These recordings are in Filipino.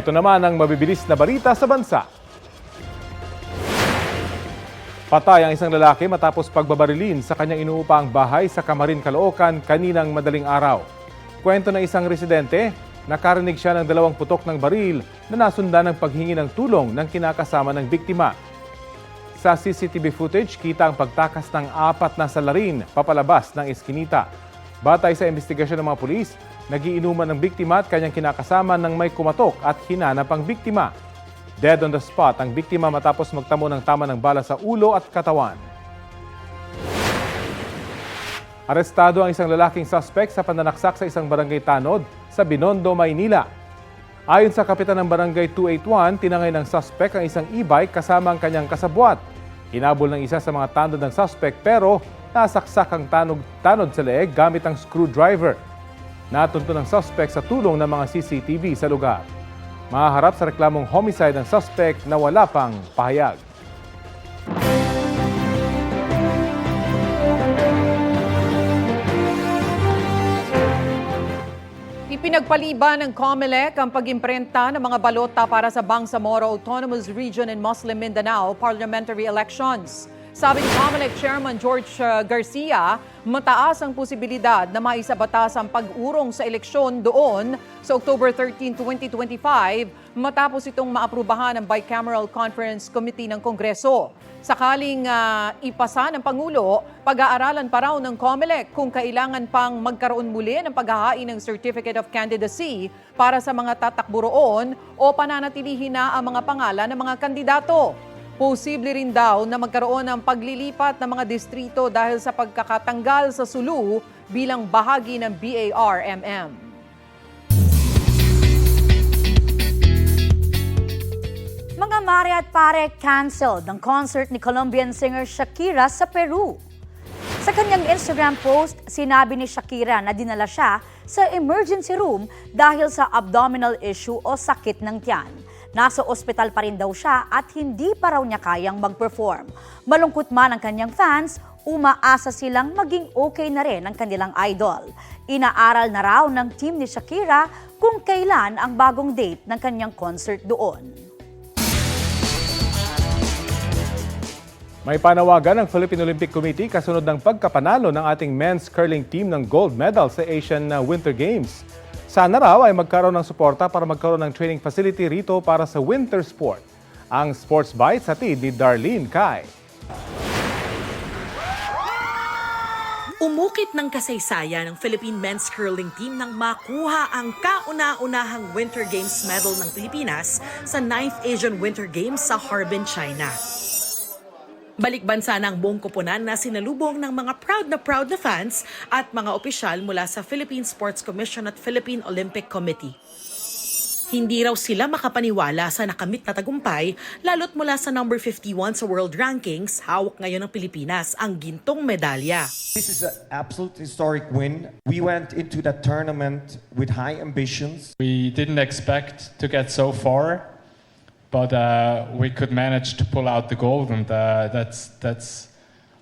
Ito naman ang mabibilis na balita sa bansa. Patay ang isang lalaki matapos pagbabarilin sa kanyang inuupang bahay sa Kamarin, Caloocan kaninang madaling araw. Kwento ng isang residente, nakarinig siya ng dalawang putok ng baril na nasundan ng paghingi ng tulong ng kinakasama ng biktima. Sa CCTV footage, kita ang pagtakas ng apat na salarin papalabas ng eskinita. Batay sa investigasyon ng mga pulis, nagiinuman ng biktima at kanyang kinakasama ng may kumatok at hinanap ang biktima. Dead on the spot ang biktima matapos magtamo ng tama ng bala sa ulo at katawan. Arestado ang isang lalaking suspect sa pananaksak sa isang barangay tanod sa Binondo, Maynila. Ayon sa kapitan ng barangay 281, tinangay ng suspect ang isang e-bike kasama ang kanyang kasabwat. Hinabol ng isa sa mga tanod ng suspect pero nasaksak ang tanog, tanod sa leeg gamit ang screwdriver. Natunto ng suspect sa tulong ng mga CCTV sa lugar. Mahaharap sa reklamong homicide ng suspect na wala pang pahayag. Ipinagpaliban ng COMELEC ang pag-imprenta ng mga balota para sa Bangsamoro Autonomous Region in Muslim Mindanao parliamentary elections. Sabi ni COMELEC Chairman George uh, Garcia, mataas ang posibilidad na maisabatas ang pag-urong sa eleksyon doon sa October 13, 2025 matapos itong maaprubahan ng Bicameral Conference Committee ng Kongreso. Sakaling ah, ipasa ng Pangulo, pag-aaralan pa raw ng COMELEC kung kailangan pang magkaroon muli ng paghahain ng Certificate of Candidacy para sa mga tatakbo o pananatilihin na ang mga pangalan ng mga kandidato. Posible rin daw na magkaroon ng paglilipat ng mga distrito dahil sa pagkakatanggal sa Sulu bilang bahagi ng BARMM. Mga mare at pare canceled ang concert ni Colombian singer Shakira sa Peru. Sa kanyang Instagram post, sinabi ni Shakira na dinala siya sa emergency room dahil sa abdominal issue o sakit ng tiyan. Nasa ospital pa rin daw siya at hindi pa raw niya kayang mag-perform. Malungkot man ang kanyang fans, umaasa silang maging okay na rin ang kanilang idol. Inaaral na raw ng team ni Shakira kung kailan ang bagong date ng kanyang concert doon. May panawagan ng Philippine Olympic Committee kasunod ng pagkapanalo ng ating men's curling team ng gold medal sa Asian uh, Winter Games. Sana raw ay magkaroon ng suporta para magkaroon ng training facility rito para sa winter sport. Ang Sports Bites hatid ni Darlene Kai. Umukit ng kasaysayan ng Philippine men's curling team nang makuha ang kauna-unahang Winter Games medal ng Pilipinas sa 9th Asian Winter Games sa Harbin, China. Balik bansa ang buong koponan na sinalubong ng mga proud na proud na fans at mga opisyal mula sa Philippine Sports Commission at Philippine Olympic Committee. Hindi raw sila makapaniwala sa nakamit na tagumpay lalo't mula sa number 51 sa world rankings, hawak ngayon ng Pilipinas ang gintong medalya. This is an absolute historic win. We went into that tournament with high ambitions. We didn't expect to get so far, but uh, we could manage to pull out the gold, and uh, that's that's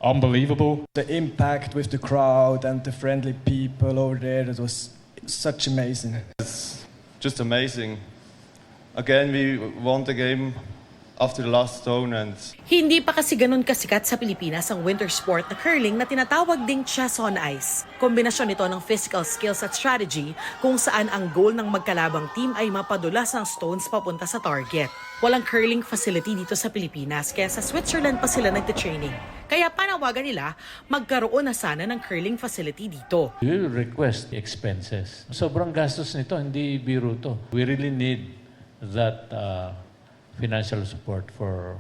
unbelievable. the impact with the crowd and the friendly people over there that was such amazing It's just amazing. Again, we won the game after the last stone, and Hindi pa kasi ganun kasikat sa Pilipinas ang winter sport na curling na tinatawag ding chess on ice. Kombinasyon ito ng physical skills at strategy kung saan ang goal ng magkalabang team ay mapadulas ng stones papunta sa target. Walang curling facility dito sa Pilipinas kaya sa Switzerland pa sila nagte-training. Kaya panawagan nila magkaroon na sana ng curling facility dito. We will request expenses. Sobrang gastos nito, hindi biro to. We really need that uh, financial support for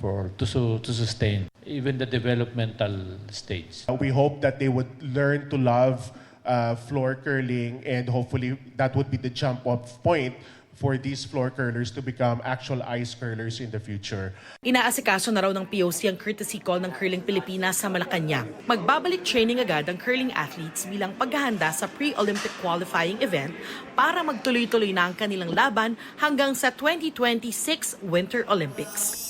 for to su- to sustain even the developmental stage. We hope that they would learn to love uh, floor curling, and hopefully that would be the jump off point for these floor curlers to become actual ice curlers in the future. Inaasikaso na raw ng POC ang courtesy call ng Curling Pilipinas sa Malacanang. Magbabalik training agad ang curling athletes bilang paghahanda sa pre-Olympic qualifying event para magtuloy-tuloy na ang kanilang laban hanggang sa 2026 Winter Olympics.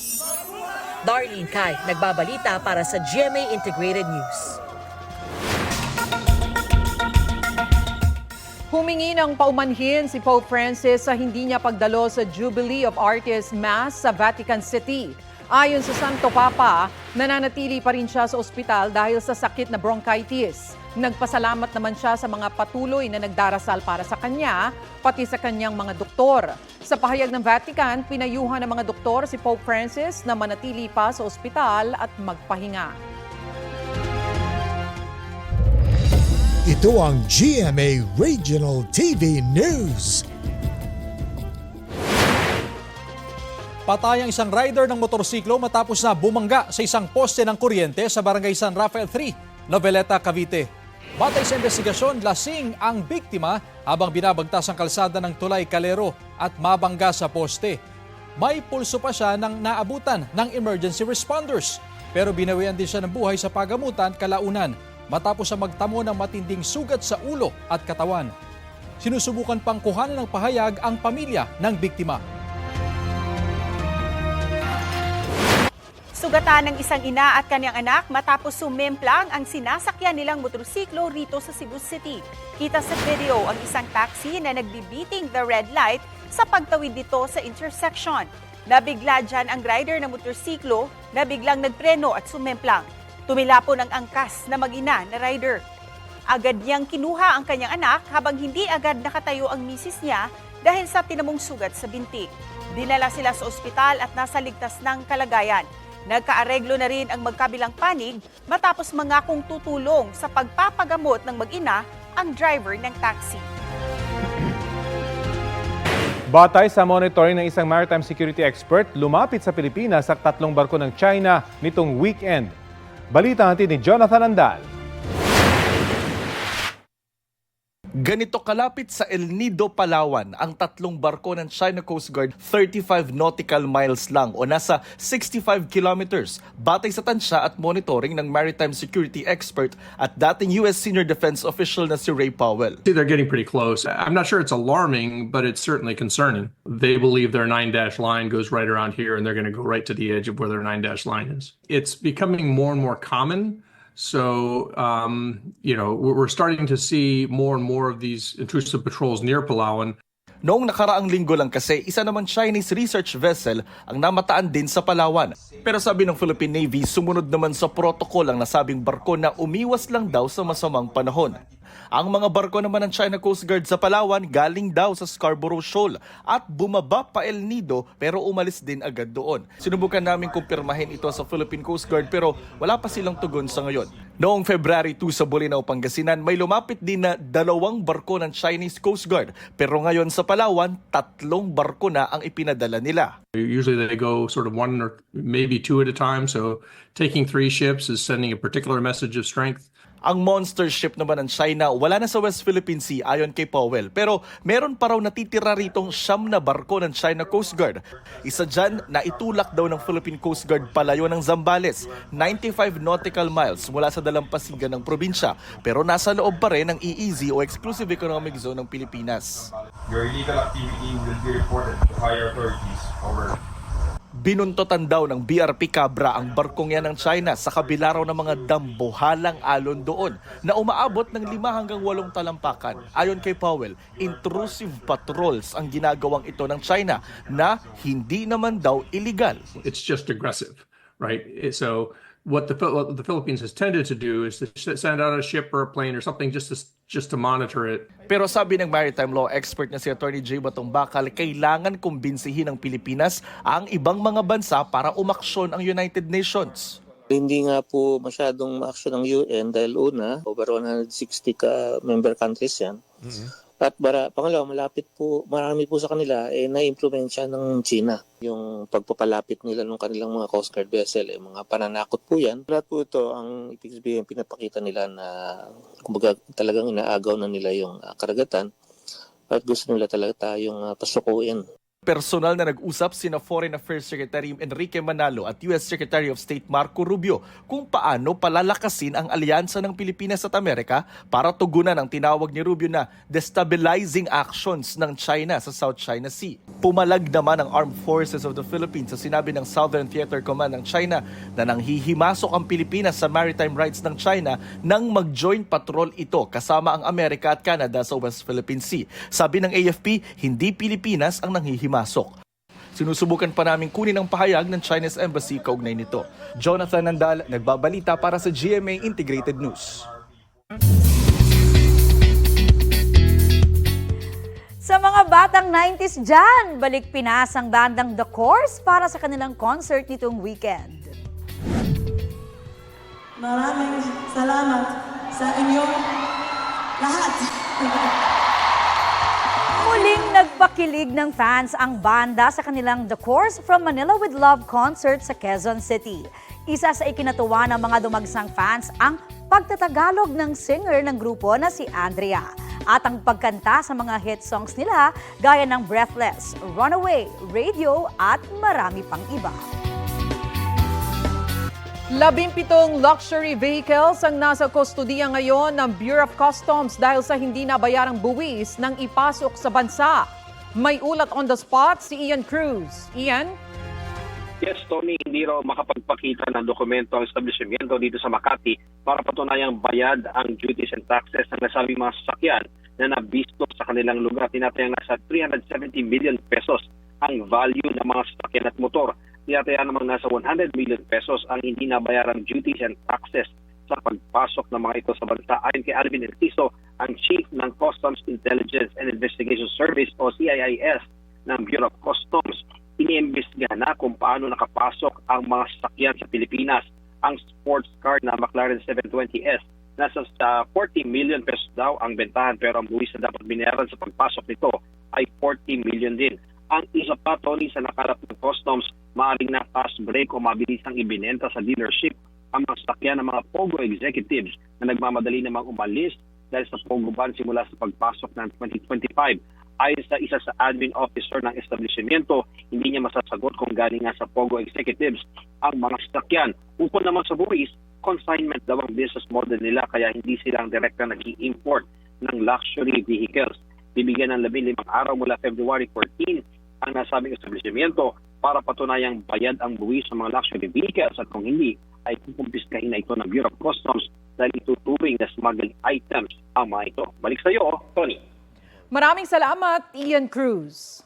Darlene Kai, nagbabalita para sa GMA Integrated News. Humingi ng paumanhin si Pope Francis sa hindi niya pagdalo sa Jubilee of Artists Mass sa Vatican City. Ayon sa Santo Papa, nananatili pa rin siya sa ospital dahil sa sakit na bronchitis. Nagpasalamat naman siya sa mga patuloy na nagdarasal para sa kanya, pati sa kanyang mga doktor. Sa pahayag ng Vatican, pinayuhan ng mga doktor si Pope Francis na manatili pa sa ospital at magpahinga. Ito ang GMA Regional TV News. Patay ang isang rider ng motorsiklo matapos na bumangga sa isang poste ng kuryente sa Barangay San Rafael 3, Noveleta, Cavite. Batay sa investigasyon, lasing ang biktima habang binabagtas ang kalsada ng Tulay Calero at mabangga sa poste. May pulso pa siya ng naabutan ng emergency responders pero binawian din siya ng buhay sa pagamutan kalaunan matapos sa magtamo ng matinding sugat sa ulo at katawan. Sinusubukan pang kuhanan ng pahayag ang pamilya ng biktima. Sugatan ng isang ina at kanyang anak matapos sumemplang ang sinasakyan nilang motorsiklo rito sa Cebu City. Kita sa video ang isang taxi na nagbibiting the red light sa pagtawid dito sa intersection. Nabigla dyan ang rider ng motorsiklo na biglang nagpreno at sumemplang. Tumilapon ang angkas na mag-ina na rider. Agad niyang kinuha ang kanyang anak habang hindi agad nakatayo ang misis niya dahil sa tinamong sugat sa binti. Dinala sila sa ospital at nasa ligtas ng kalagayan. Nagkaareglo na rin ang magkabilang panig matapos mangakong tutulong sa pagpapagamot ng mag-ina ang driver ng taxi. Batay sa monitoring ng isang maritime security expert, lumapit sa Pilipinas ang tatlong barko ng China nitong weekend. Balita natin ni Jonathan Andal. Ganito kalapit sa El Nido, Palawan, ang tatlong barko ng China Coast Guard 35 nautical miles lang o nasa 65 kilometers batay sa tansya at monitoring ng maritime security expert at dating US senior defense official na si Ray Powell. They're getting pretty close. I'm not sure it's alarming, but it's certainly concerning. They believe their nine dash line goes right around here and they're going to go right to the edge of where their nine dash line is. It's becoming more and more common. So, um, you know, we're starting to see more and more of these intrusive patrols near Palawan. Noong nakaraang linggo lang kasi, isa naman Chinese research vessel ang namataan din sa Palawan. Pero sabi ng Philippine Navy, sumunod naman sa protocol ang nasabing barko na umiwas lang daw sa masamang panahon. Ang mga barko naman ng China Coast Guard sa Palawan galing daw sa Scarborough Shoal at bumaba pa El Nido pero umalis din agad doon. Sinubukan namin kumpirmahin ito sa Philippine Coast Guard pero wala pa silang tugon sa ngayon. Noong February 2 sa Bolinao, Pangasinan, may lumapit din na dalawang barko ng Chinese Coast Guard. Pero ngayon sa Palawan, tatlong barko na ang ipinadala nila. Usually they go sort of one or maybe two at a time. So, taking three ships is sending a particular message of strength. Ang monster ship naman ng China wala na sa West Philippine Sea ayon kay Powell. Pero meron pa raw natitira ritong siyam na barko ng China Coast Guard. Isa dyan na itulak daw ng Philippine Coast Guard palayo ng Zambales, 95 nautical miles mula sa dalampasigan ng probinsya. Pero nasa loob pa rin ng EEZ o Exclusive Economic Zone ng Pilipinas. Your illegal activity will be reported to higher authorities. Over. Binuntotan daw ng BRP Cabra ang barkong yan ng China sa kabila raw ng mga dambuhalang alon doon na umaabot ng lima hanggang walong talampakan. Ayon kay Powell, intrusive patrols ang ginagawang ito ng China na hindi naman daw illegal. It's just aggressive, right? So, what the what the Philippines has tended to do is to send out a ship or a plane or something just to just to monitor it. Pero sabi ng maritime law expert na si Attorney J. Batong Bakal, kailangan kumbinsihin ng Pilipinas ang ibang mga bansa para umaksyon ang United Nations. Hindi nga po masyadong ma-action ng UN dahil una, over 160 ka member countries yan. At bara, pangalawa, malapit po, marami po sa kanila eh, na-impluensya ng China. Yung pagpapalapit nila ng kanilang mga Coast Guard vessel, eh, mga pananakot po yan. Lahat po ito, ang ibig sabihin, pinapakita nila na kumbaga, talagang inaagaw na nila yung ah, karagatan at gusto nila talaga tayong ah, pasukuin. Personal na nag-usap sina Foreign Affairs Secretary Enrique Manalo at US Secretary of State Marco Rubio kung paano palalakasin ang alyansa ng Pilipinas at Amerika para tugunan ang tinawag ni Rubio na destabilizing actions ng China sa South China Sea. Pumalag naman ang Armed Forces of the Philippines sa sinabi ng Southern Theater Command ng China na nanghihimasok ang Pilipinas sa maritime rights ng China nang mag-join patrol ito kasama ang Amerika at Canada sa West Philippine Sea. Sabi ng AFP, hindi Pilipinas ang nanghihimasok. Sinusubukan pa namin kunin ang pahayag ng Chinese Embassy kaugnay nito. Jonathan Nandal, nagbabalita para sa GMA Integrated News. Sa mga batang 90s dyan, balik Pinas ang bandang The Course para sa kanilang concert nitong weekend. Maraming salamat sa inyong lahat. Muling nagpakilig ng fans ang banda sa kanilang The Course from Manila with Love concert sa Quezon City. Isa sa ikinatuwa ng mga dumagsang fans ang pagtatagalog ng singer ng grupo na si Andrea at ang pagkanta sa mga hit songs nila gaya ng Breathless, Runaway, Radio at marami pang iba. Labimpitong luxury vehicles ang nasa kustodiya ngayon ng Bureau of Customs dahil sa hindi nabayarang buwis ng ipasok sa bansa. May ulat on the spot si Ian Cruz. Ian? Yes, Tony, hindi raw makapagpakita ng dokumento ang establishmento dito sa Makati para patunayang bayad ang duties and taxes ng nasabing mga sasakyan na nabisto sa kanilang lugar. Tinatayang nasa 370 million pesos ang value ng mga sasakyan at motor. Tinatayang namang nasa 100 million pesos ang hindi nabayarang duties and taxes sa pagpasok ng mga ito sa bansa. Ayon kay Alvin Enciso, ang Chief ng Customs Intelligence and Investigation Service o CIIS ng Bureau of Customs, iniimbestigahan na kung paano nakapasok ang mga sasakyan sa Pilipinas. Ang sports car na McLaren 720S nasa sa 40 million pesos daw ang bentahan pero ang buwis na dapat binayaran sa pagpasok nito ay 40 million din. Ang isa pa, Tony, sa nakalap ng customs, maaaring na fast break o mabilis ang ibinenta sa dealership ang mga sasakyan ng mga POGO executives na nagmamadali namang umalis dahil sa POGO ban simula sa pagpasok ng 2025. Ayon sa isa sa admin officer ng establishmento, hindi niya masasagot kung galing nga sa POGO executives ang mga sasakyan. Ukol naman sa buwis, consignment daw ang business model nila kaya hindi sila ang direkta nag import ng luxury vehicles. Bibigyan ng 15 araw mula February 14 ang nasabing establishmento para patunayang bayad ang buwis sa mga luxury vehicles at kung hindi, ay kukumpiskahin na ito ng Bureau of Customs dahil ituturing na smuggling items ang mga ito. Balik sa iyo, Tony. Maraming salamat, Ian Cruz.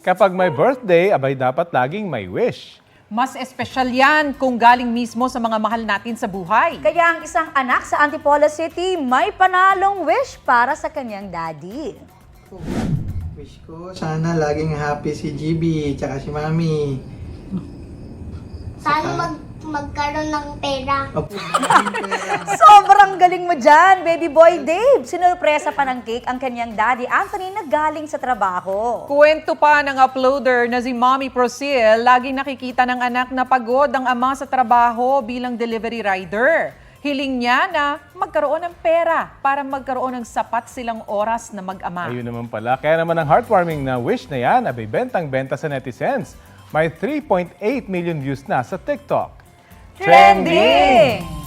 Kapag may birthday, abay dapat laging may wish. Mas espesyal yan kung galing mismo sa mga mahal natin sa buhay. Kaya ang isang anak sa Antipolo City may panalong wish para sa kanyang daddy. Wish ko, sana laging happy si GB tsaka si Mami. Sana mag magkaroon ng pera. Sobrang galing mo dyan, baby boy Dave. Sinurpresa pa ng cake ang kanyang daddy Anthony na galing sa trabaho. Kuwento pa ng uploader na si Mommy Prosil, laging nakikita ng anak na pagod ang ama sa trabaho bilang delivery rider. Hiling niya na magkaroon ng pera para magkaroon ng sapat silang oras na mag-ama. Ayun naman pala. Kaya naman ang heartwarming na wish na yan, abay bentang-benta sa netizens. May 3.8 million views na sa TikTok. Trending!